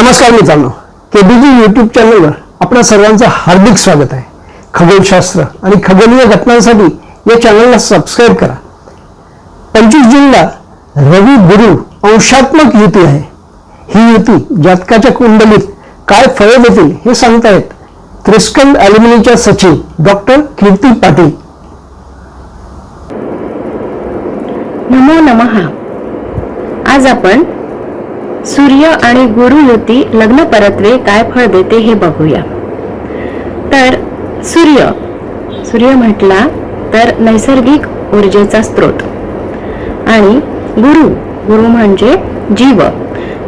नमस्कार मित्रांनो. KBG YouTube चॅनलवर आपल्या सर्वांचं हार्दिक स्वागत आहे. खगोलशास्त्र आणि खगोलीय घटनांसाठी या चॅनलला सबस्क्राईब करा. पंचवीस जूनला रवी गुरु अंशात्मक युती आहे. ही युती जातकाच्या कुंडलीत काय फळे देतील हे सांगतायत त्रिस्कंद अॅल्युमिनीच्या सचिव डॉक्टर कीर्ती पाटील. नमो नमः. आज आपण सूर्य आणि गुरु युती लग्न परत्वे काय फळ देते हे बघूया. तर सूर्य सूर्य म्हटला तर नैसर्गिक ऊर्जेचा स्रोत. आणि गुरु गुरु म्हणजे जीव.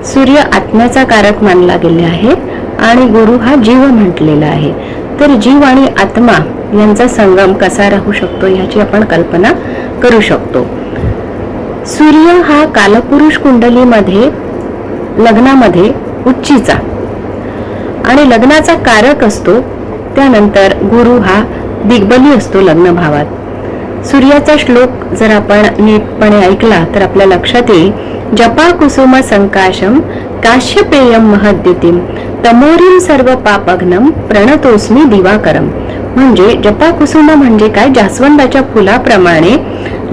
सूर्य आत्म्याचा कारक मानला गेले आहे आणि गुरु हा जीव म्हटलेला आहे. तर जीव आणि आत्मा यांचा संगम कसा राहू शकतो याची आपण कल्पना करू शकतो. सूर्य हा कालपुरुष कुंडलीमध्ये लग्नामध्ये उच्चीचा. आणि लग्नाचा कारक असतो त्यानंतर गुरु हा दिग्बली असतो लग्न भावात सूर्याचा श्लोक जर आपण नीटपणे ऐकला तर आपल्या लक्षात येईल जपा कुसुम संकाशम काश्यपेयम महद्युतीम तमोरीम सर्व पापघ्नम प्रणतोस्मी दिवाकरम. म्हणजे जपा कुसुम म्हणजे काय? जास्वंदाच्या फुलाप्रमाणे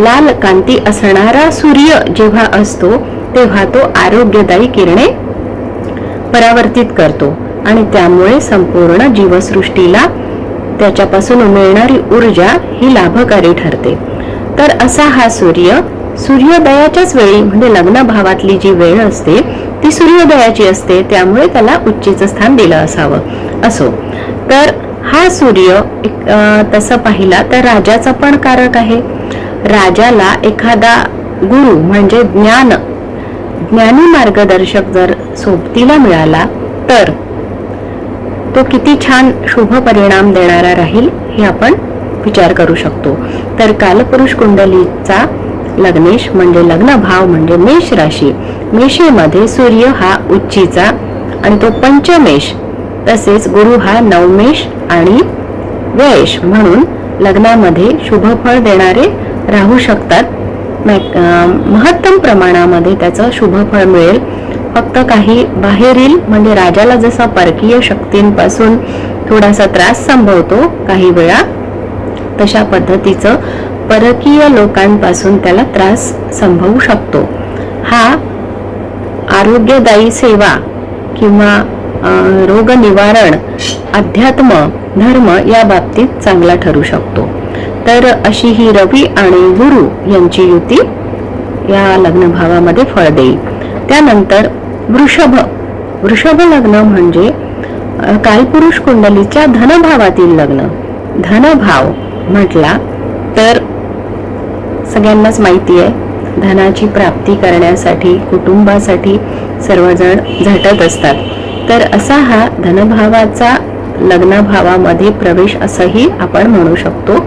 लाल कांती असणारा सूर्य जेव्हा असतो तेव्हा तो आरोग्यदायी किरणे परावर्तित करतो आणि त्यामुळे संपूर्ण जीवसृष्टीला त्याच्यापासून मिळणारी ऊर्जा ही लाभकारी ठरते. तर असा हा सूर्य सूर्योदयाच्याच वेळी म्हणजे लग्न भावातली जी वेळ असते ती सूर्योदयाची असते त्यामुळे त्याला उच्चीचं स्थान दिलं असावं. असो. तर हा सूर्य अं, तसं पाहिला तर राजाचा पण कारक आहे. राजाला एखादा गुरु म्हणजे ज्ञान ज्ञानी मार्गदर्शक जर सोबतीला मिळाला तर तो किती छान शुभ परिणाम देणारा राहील हे आपण विचार करू शकतो. तर कालपुरुष कुंडलीचा लग्नेश म्हणजे लग्न भाव म्हणजे मेष राशी. मेषेमध्ये सूर्य हा उच्चीचा आणि तो पंचमेश तसेच गुरु हा नवमेश आणि व्ययश म्हणून लग्नामध्ये शुभफळ देणारे राहू शकतात. महत्तम प्रमाणामध्ये त्याचं शुभफळ मिळेल. फक्त काही बाहेरील म्हणजे राजाला जसा परकीय शक्तींपासून थोडासा त्रास संभवतो काही वेळा तशा पद्धतीचं परकीय लोकांपासून त्याला त्रास संभवू शकतो. हा आरोग्यदायी सेवा किंवा रोगनिवारण रोग निवारण अध्यात्म धर्म या बाबतीत चांगला ठरू शकतो. तर अशी ही रवी आणि गुरु यांची युती या लग्न भावामध्ये फळ देईल. त्यानंतर वृषभ. वृषभ लग्न म्हणजे कालपुरुष कुंडलीच्या धनभावातील लग्न. धनभाव म्हटला तर सगळ्यांनाच माहिती आहे धनाची प्राप्ती करण्यासाठी कुटुंबासाठी सर्वजण झटत असतात. तर असा हा धनभावाचा लग्नभावामध्ये प्रवेश असंही आपण म्हणू शकतो.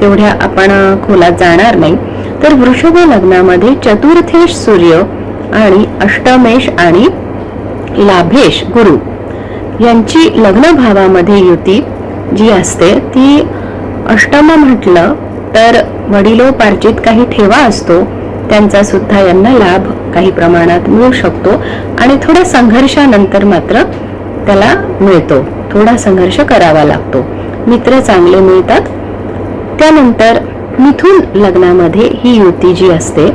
तेवढ्या आपण खोलात जाणार नाही. तर वृषभ लग्नामध्ये चतुर्थेश सूर्य आणि अष्टमेश आणि लाभेश गुरु यांची लग्नभावामध्ये युती जी असते ती अष्टम म्हटलं तर वडिलोपार्जित काही ठेवा असतो. त्यांचा सुद्धा यांना लाभ काही प्रमाणात मिळू शकतो. आणि थोड्या संघर्षानंतर मात्र त्याला मिळतो. थोडा संघर्ष करावा लागतो. मित्र चांगले मिळतात. त्यानंतर मिथुन लग्नामध्ये ही युती जी असते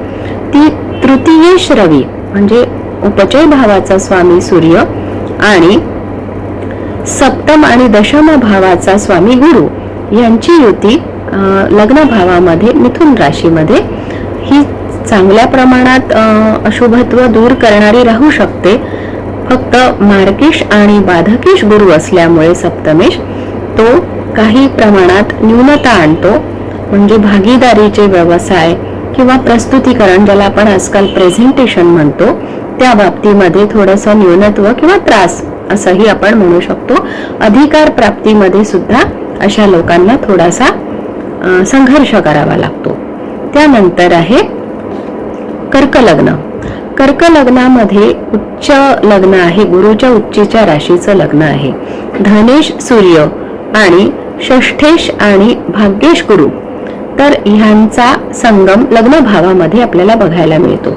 ती तृतीयेश रवी म्हणजे उपचय भावाचा स्वामी सूर्य आणि सप्तम आणि दशम भावाचा स्वामी गुरु यांची युती लग्न भावामध्ये मिथुन राशीमध्ये ही चांगल्या प्रमाणात अशुभत्व दूर करणारी राहू शकते. फक्त मार्केश आणि बाधकेश गुरु असल्यामुळे सप्तमेश तो काही प्रमाणात न्यूनता आणतो. म्हणजे भागीदारीचे व्यवसाय किंवा प्रस्तुतीकरण ज्याला आपण आजकाल प्रेझेंटेशन म्हणतो त्या बाबतीमध्ये थोडंसं न्यूनत्व किंवा त्रास असंही आपण म्हणू शकतो. अधिकार प्राप्तीमध्ये सुद्धा अशा लोकांना थोडासा संघर्ष करावा लागतो. त्यानंतर आहे कर्कलग्न. कर्क लग्नामध्ये उच्च लग्न आहे गुरुच्या उच्चीच्या राशीचं लग्न आहे. धनेश सूर्य आणि षष्ठेश आणि भाग्येश गुरु. तर ह्यांचा संगम लग्न भावामध्ये आपल्याला बघायला मिळतो.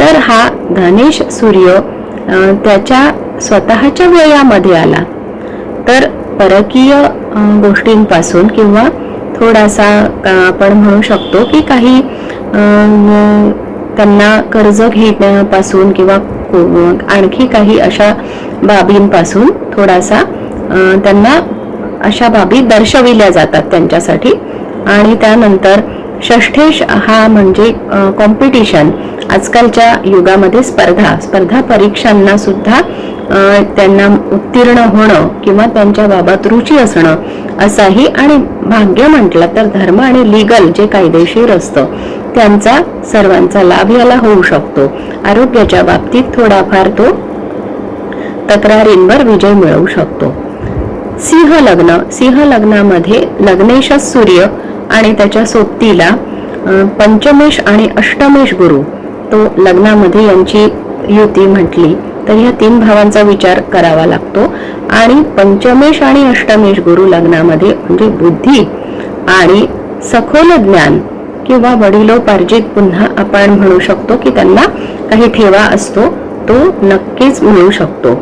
तर हा धनेश सूर्य त्याच्या स्वतःच्या वयामध्ये आला. तर परकीय गोष्टींपासून किंवा थोडासा आपण म्हणू शकतो की काही त्यांना कर्ज घेण्यापासून किंवा आणखी काही अशा बाबींपासून थोडासा त्यांना अशा बाबी दर्शविल्या जातात त्यांच्यासाठी. आणि त्यानंतर षष्ठेश हा म्हणजे कॉम्पिटिशन आजकालच्या युगामध्ये स्पर्धा स्पर्धा परीक्षांना सुद्धा त्यांना उत्तीर्ण होणं किंवा त्यांच्या बाबत रुची असणं असाही आणि भाग्य म्हटलं तर धर्म आणि लिगल जे कायदेशीर असतं त्यांचा सर्वांचा लाभ याला होऊ शकतो. आरोग्याच्या बाबतीत थोडाफार तो तक्रारींवर विजय मिळवू शकतो. सिंह लग्न सिंह लग्नामध्ये लग्नेश सूर्य आणि त्याच्या सोबतीला पंचमेश आणि अष्टमेश गुरु. तो लग्नामध्ये यांची युती म्हटली तर ह्या तीन भावांचा विचार करावा लागतो. आणि पंचमेश आणि अष्टमेश गुरु लग्नामध्ये म्हणजे बुद्धी आणि सखोल ज्ञान किंवा वडिलोपार्जित पुन्हा आपण म्हणू शकतो की त्यांना काही ठेवा असतो तो नक्कीच मिळू शकतो.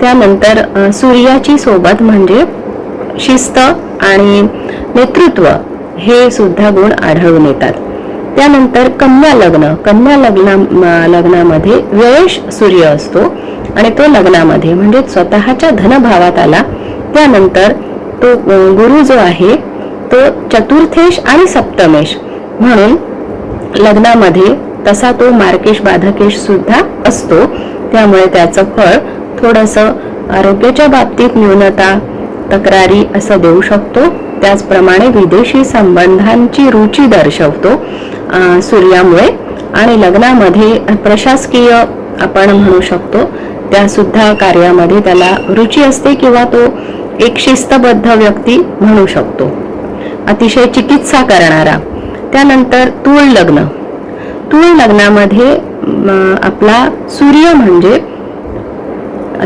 त्यानंतर सूर्याची सोबत म्हणजे शिस्त आणि नेतृत्व हे सुद्धा गुण आढळून येतात. त्यानंतर कन्या लग्न कन्या लग्ना लग्नामध्ये व्ययश सूर्य असतो आणि तो लग्नामध्ये म्हणजे स्वतःच्या धनभावात आला. त्यानंतर तो गुरु जो आहे तो चतुर्थेश आणि सप्तमेश म्हणून लग्नामध्ये तसा तो मार्केश बाधकेश सुद्धा असतो. त्यामुळे त्याचं फळ थोडस आरोग्याच्या बाबतीत न्यूनता तक्रारी असं देऊ शकतो. त्याचप्रमाणे विदेशी संबंधांची रुची दर्शवतो सूर्यामुळे. आणि लग्नामध्ये प्रशासकीय आपण म्हणू शकतो त्या सुद्धा कार्यामध्ये त्याला रुची असते किंवा तो एक शिस्तबद्ध व्यक्ती म्हणू शकतो. अतिशय चिकित्सा करणारा. त्यानंतर तूळ लग्न. तूळ लग्नामध्ये आपला सूर्य म्हणजे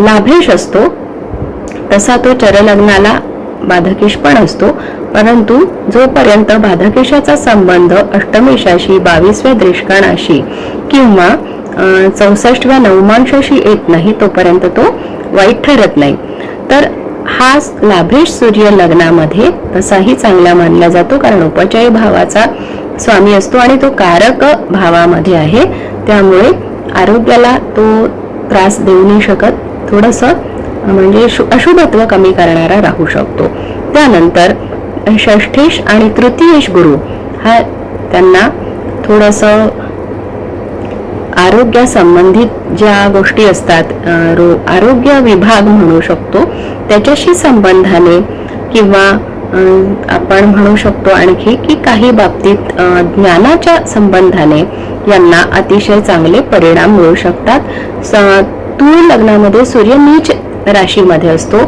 लाभेश असतो. तसा तो चरलग्नाला बाधकेश पण असतो. परंतु जोपर्यंत बाधकेशाचा संबंध अष्टमेशाशी बावीसव्या दृष्काणाशी किंवा चौसष्टव्या नवमांशाशी येत नाही तोपर्यंत तो वाईट ठरत नाही. तर हा लाभेश सूर्य लग्नामध्ये तसाही चांगला मानला जातो कारण उपचय भावाचा स्वामी असतो आणि तो कारक भावामध्ये आहे. त्यामुळे आरोग्याला तो त्रास देऊ नाही शकत. थोडस म्हणजे शु- अशुभत्व कमी करणारा राहू शकतो. त्यानंतर षष्ठेश आणि तृतीयेश गुरु हा त्यांना थोडस आरोग्यासंबंधित ज्या गोष्टी असतात रो- आरोग्य विभाग म्हणू शकतो त्याच्याशी संबंधाने किंवा आपण म्हणू शकतो आणखी की काही बाबतीत ज्ञानाच्या संबंधाने यांना अतिशय चांगले परिणाम मिळू शकतात. स- तूळ लग्नामध्ये सूर्य नीच राशीमध्ये असतो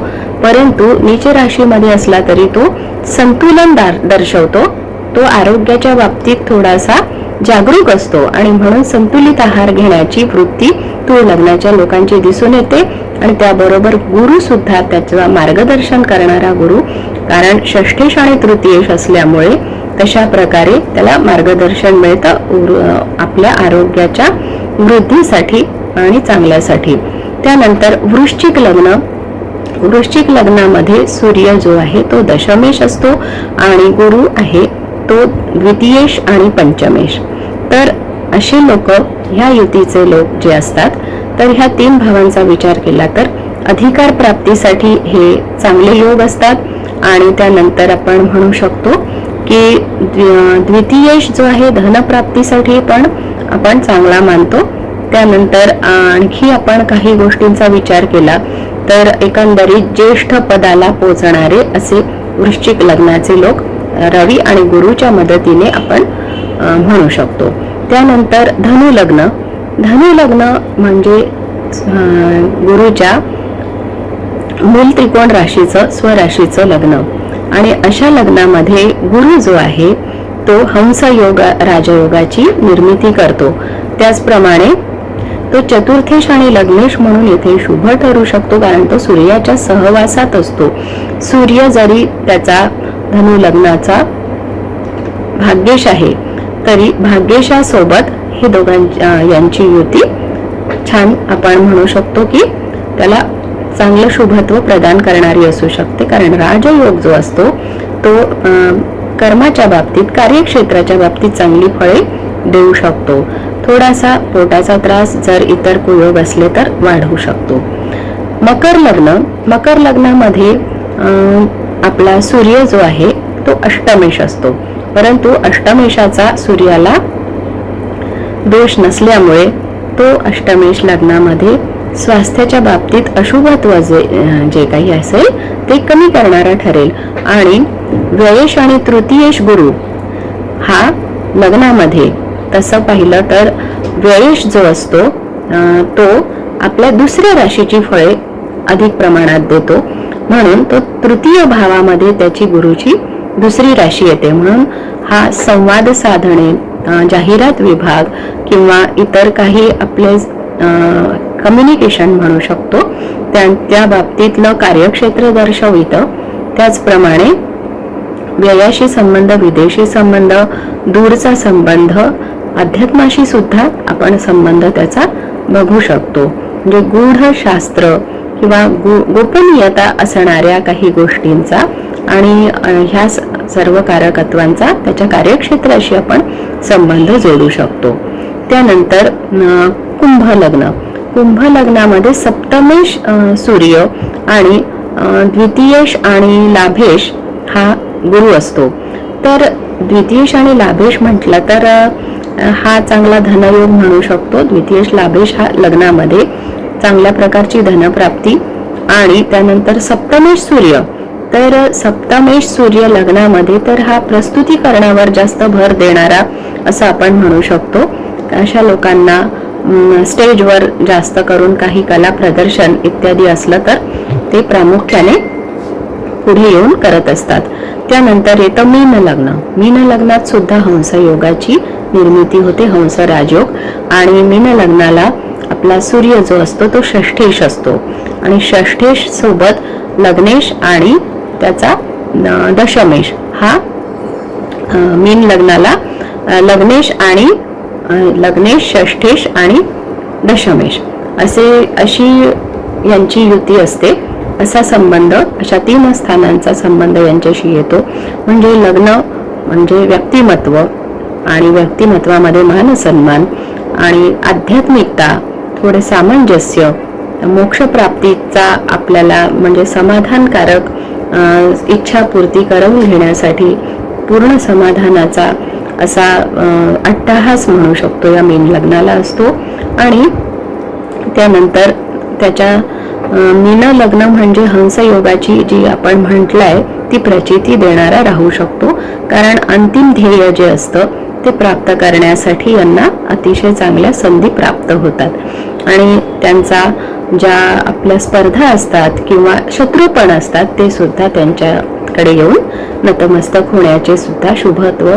परंतु नीच राशीमध्ये असला तरी तो संतुलन दर्शवतो. तो आरोग्याच्या बाबतीत थोडासा जागरूक असतो आणि म्हणून संतुलित आहार घेण्याची वृत्ती तूळ लग्नाच्या लोकांची दिसून येते. आणि त्याबरोबर गुरु सुद्धा त्याचं मार्गदर्शन करणारा गुरु. कारण षष्ठेश आणि तृतीयेश असल्यामुळे तशा प्रकारे त्याला मार्गदर्शन मिळतं आपल्या आरोग्याच्या वृद्धीसाठी आणि चांगल्यासाठी. त्यानंतर वृश्चिक लग्न. वृश्चिक लग्नामध्ये सूर्य जो आहे तो दशमेश असतो आणि गुरु आहे तो द्वितीयेश आणि पंचमेश. तर असे लोक ह्या युतीचे लोक जे असतात तर ह्या तीन भावांचा विचार केला तर अधिकार प्राप्तीसाठी हे चांगले योग असतात. आणि त्यानंतर आपण म्हणू शकतो की द्वितीयेश जो आहे धनप्राप्तीसाठी पण आपण चांगला मानतो. त्यानंतर आणखी आपण काही गोष्टींचा विचार केला तर एकंदरीत ज्येष्ठ पदाला पोचणारे असे वृश्चिक लग्नाचे लोक रवी आणि गुरुच्या मदतीने आपण म्हणू शकतो. त्यानंतर धनु लग्न धनु लग्न म्हणजे गुरुच्या मूल त्रिकोण राशीचं स्वराशीचं लग्न. आणि अशा लग्नामध्ये गुरु जो आहे तो हंस योग राजयोगाची निर्मिती करतो. त्याचप्रमाणे तो चतुर्थेश आणि लग्नेश म्हणून येथे शुभ ठरू शकतो कारण तो सूर्याच्या सहवासात असतो. सूर्य जरी त्याचा धनु लग्नाचा भाग्येश आहे. तरी भाग्यशासोबत ही दोघां यांची युती छान आपण म्हणू शकतो की त्याला चांगलं शुभत्व प्रदान करणारी असू शकते. कारण राजयोग जो असतो तो अं, कर्माच्या बाबतीत कार्यक्षेत्राच्या बाबतीत चांगली फळे देऊ शकतो. थोडासा पोटाचा त्रास जर इतर कुयोग असले तर वाढवू शकतो. मकर लग्न मकर लग्नामध्ये अं, आपला सूर्य जो आहे तो अष्टमेश असतो. परंतु अष्टमेशाचा सूर्याला दोष नसल्यामुळे तो अष्टमेश लग्नामध्ये स्वास्थ्याच्या बाबतीत अशुभत्व जे जे काही असेल ते कमी करणारा ठरेल. आणि व्ययेश आणि तृतीयेश गुरु हा लग्नामध्ये तसं पाहिलं तर व्ययेश जो असतो तो आपल्या दुसऱ्या राशीची फळे अधिक प्रमाणात देतो. म्हणून तो तृतीय भावामध्ये त्याची गुरुची दुसरी राशी येते. म्हणून हा संवाद साधणे जाहिरात विभाग किंवा इतर काही आपले कम्युनिकेशन म्हणू शकतो त्या त्या बाबतीतलं कार्यक्षेत्र दर्शवितं. त्याचप्रमाणे व्ययाशी संबंध विदेशी संबंध दूरचा संबंध अध्यात्माशी सुद्धा आपण संबंध त्याचा बघू शकतो. म्हणजे गूढ शास्त्र किंवा गो गोपनीयता असणाऱ्या काही गोष्टींचा आणि ह्या स- सर्व कारकत्वांचा त्याच्या कार्यक्षेत्राशी आपण संबंध जोडू शकतो. त्यानंतर कुंभ लग्न कुंभ लग्नामध्ये सप्तमेश सूर्य आणि द्वितीयेश आणि लाभेश हा गुरु असतो. तर द्वितीयेश आणि लाभेश म्हटलं तर हा चांगला धनयोग म्हणू शकतो. द्वितीयेश लाभेश हा लग्नामध्ये चांगल्या प्रकारची धनप्राप्ती आणि त्यानंतर सप्तमेश सूर्य. तर सप्तमेश सूर्य लग्नामध्ये तर हा प्रस्तुतीकरणावर जास्त भर देणारा असं आपण म्हणू शकतो. अशा लोकांना स्टेजवर जास्त करून काही कला प्रदर्शन इत्यादी असलं तर ते प्रामुख्याने पुढे येऊन करत असतात. त्यानंतर येतं मीन लग्न. मीन लग्नात सुद्धा हंस योगाची निर्मिती होते हंस राजयोग आणि मीन लग्नाला आपला सूर्य जो असतो तो षष्ठेश असतो. आणि षष्ठेश सोबत लग्नेश आणि त्याचा दशमेश. हा मीन लग्नाला लग्नेश आणि लग्नेश षष्ठेश आणि दशमेश. असे अशी यांची युती असते. असा संबंध अशा तीन स्थानांचा संबंध यांच्याशी येतो. म्हणजे लग्न म्हणजे व्यक्तिमत्व आणि व्यक्तिमत्वामध्ये मान सन्मान आणि आध्यात्मिकता थोडे सामंजस्य मोक्षप्राप्तीचा आपल्याला म्हणजे समाधानकारक इच्छापूर्ती करवून घेण्यासाठी पूर्ण समाधानाचा असा अट्टाहास म्हणू शकतो या मीन लग्नाला असतो. आणि त्यानंतर त्याच्या मीन लग्न म्हणजे हंसयोगाची जी आपण म्हटलंय ती प्रचिती देणारा राहू शकतो. कारण अंतिम ध्येय जे असतं ते प्राप्त करण्यासाठी यांना अतिशय चांगल्या संधी प्राप्त होतात. आणि त्यांचा ज्या आपल्या स्पर्धा असतात किंवा शत्रुपण असतात ते सुद्धा त्यांच्याकडे येऊन नतमस्तक होण्याचे सुद्धा शुभत्व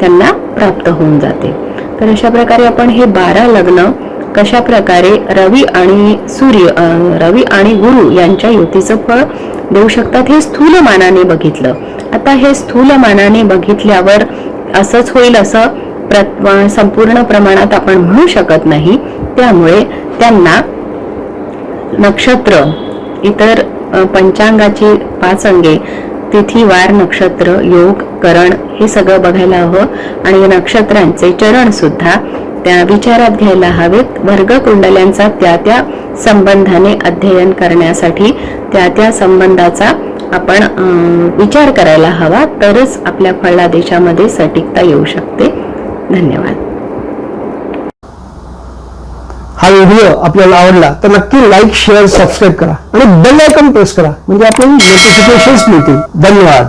त्यांना प्राप्त होऊन जाते. तर अशा प्रकारे आपण हे बारा लग्न कशा प्रकारे रवी आणि सूर्य रवी आणि गुरु यांच्या युतीचं फळ देऊ शकतात हे स्थूल मानाने बघितलं. आता हे स्थूल मानाने बघितल्यावर असंच होईल असं संपूर्ण प्रमाणात आपण म्हणू शकत नाही. त्यामुळे त्यांना नक्षत्र इतर पंचांगाची पाच अंगे तिथी वार नक्षत्र योग करण हे सगळं बघायला हवं. आणि नक्षत्रांचे चरण सुद्धा त्या विचारात घ्यायला हवेत. वर्ग कुंडल्यांचा त्या त्या संबंधाने अध्ययन करण्यासाठी त्या त्या संबंधाचा आपण विचार करायला हवा. तरच आपल्या फळादेशामध्ये सटीकता येऊ शकते. धन्यवाद. हा व्हिडिओ आपल्याला आवडला तर नक्की लाईक शेअर सबस्क्राईब करा. आणि बेल आयकॉन प्रेस करा. म्हणजे आपल्याला नोटिफिकेशन मिळतील. धन्यवाद.